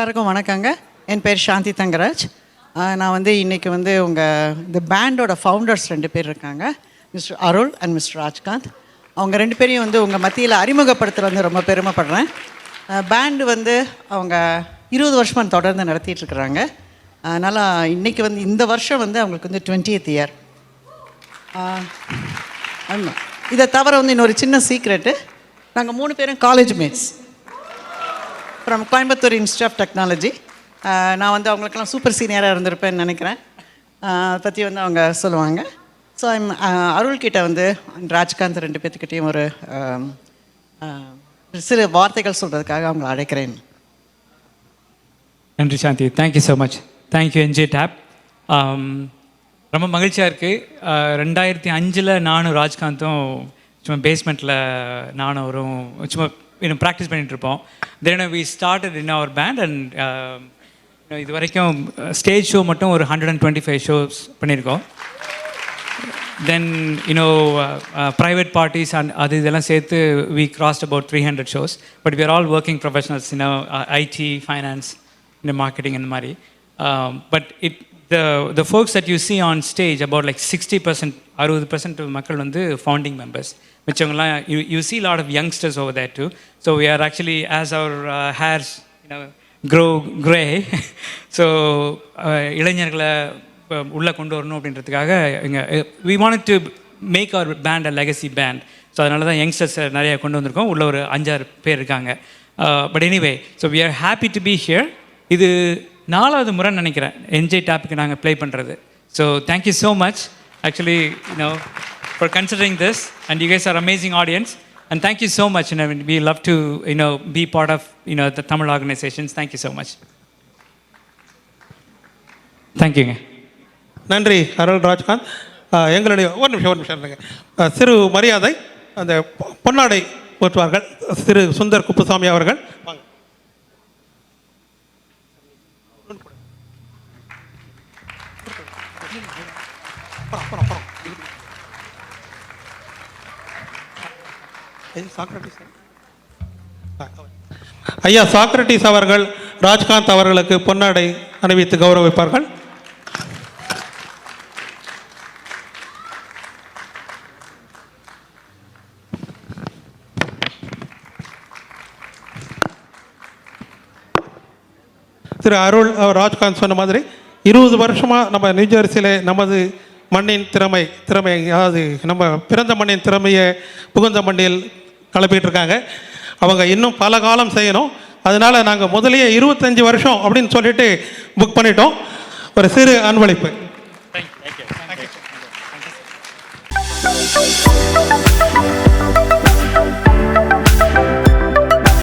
எல்லாருக்கும் வணக்கங்க. என் பேர் சாந்தி தங்கராஜ். நான் வந்து இன்னைக்கு வந்து உங்கள் இந்த பேண்டோட ஃபவுண்டர்ஸ் ரெண்டு பேர் இருக்காங்க. Mister Arul and mister Rajkanth. அவங்க ரெண்டு பேரையும் வந்து உங்கள் மத்தியில் அறிமுகப்படுத்துகிற வந்து ரொம்ப பெருமைப்படுறேன். பேண்டு வந்து அவங்க இருபது வருஷமாக தொடர்ந்து நடத்திட்டு இருக்கிறாங்க. அதனால் இன்றைக்கி வந்து இந்த வருஷம் வந்து அவங்களுக்கு வந்து டுவெண்ட்டியத் இயர் ஆமாம் இதை தவிர வந்து இன்னொரு சின்ன சீக்ரெட்டு நாங்கள் மூணு பேரும் college mates from Coimbatore Institute of Technology நான் வந்து அவங்களுக்கெல்லாம் சூப்பர் சீனியராக இருந்திருப்பேன்னு நினைக்கிறேன். அதை பற்றி வந்து அவங்க சொல்லுவாங்க. ஸோ ஐம் அருள்கிட்ட வந்து ராஜ்காந்த் ரெண்டு பேர்த்துக்கிட்டேயும் ஒரு ஆம், சிறு வார்த்தைகள் சொல்கிறதுக்காக அவங்களை அழைக்கிறேன். நன்றி Shanti. Thank you so much thank you N J tap ரொம்ப மகிழ்ச்சியாக இருக்குது ரெண்டாயிரத்தி அஞ்சில் நானும் ராஜ்காந்தும் சும்மா பேஸ்மெண்ட்டில் நானும் வரும் சும்மா இன்னும் practice பண்ணிகிட்ருப்போம் then we started in our band and இது வரைக்கும் ஸ்டேஜ் ஷோ மட்டும் ஒரு hundred and twenty five shows பண்ணியிருக்கோம் then you know private parties and அது இதெல்லாம் சேர்த்து we crossed about three hundred shows but we all working professionals இன்னோ IT finance இந்த மார்க்கெட்டிங் இந்த மாதிரி. But it the the folks that you see on stage about like sixty percent அறுபது percent மக்கள் வந்து founding members மிச்சவங்கலாம் you you see lot of youngsters over that too so we are actually as our hairs grow grey so இளைஞர்களை uh, உள்ளே கொண்டு வரணும் அப்படின்றதுக்காக இங்கே we want to make our band a legacy band so அதனால தான் youngsters நிறைய கொண்டு வந்திருக்கோம். உள்ள ஒரு அஞ்சாறு பேர் இருக்காங்க. But anyway so we are happy to be here இது நாலாவது முறை நினைக்கிறேன். என்ஜே டாப்புக்கு நாங்கள் ப்ளே பண்ணுறது so thank you so much Actually you know for considering this and you guys are amazing audience and thank you so much we love to you know be part of you know the Tamil organisations thank you so much தேங்க்யூங்க நன்றி அருள் ராஜ்காந்த் ஆஹ் எங்களுடைய ஒரு நிமிஷம் ஒரு நிமிஷம் இருங்க ஆஹ் சிறு மரியாதை அந்த பொ- பொன்னாடை போற்றுவார்கள் திரு சுந்தர் குப்புசாமி அவர்கள் வாங்க அப்புறம், அப்புறம், அப்புறம். ஐயா, சாக்ரட்டிஸ் அவர்கள் ராஜ்காந்த் அவர்களுக்கு பொன்னாடை அணிவித்து கௌரவிப்பார்கள். திரு அருள் ராஜ்காந்த் சொன்ன மாதிரி இருபது வருஷமாக நம்ம நியூஜெர்சியில் நமது மண்ணின் திறமை திறமை அதாவது நம்ம பிறந்த மண்ணின் திறமையை புகுந்த மண்ணில் கலப்பிகிட்டு இருக்காங்க அவங்க இன்னும் பல காலம் செய்யணும். அதனால் நாங்கள் முதலியே இருபத்தஞ்சி வருஷம் அப்படின்னு சொல்லிட்டு புக் பண்ணிட்டோம். ஒரு சிறு அன்பளிப்பு.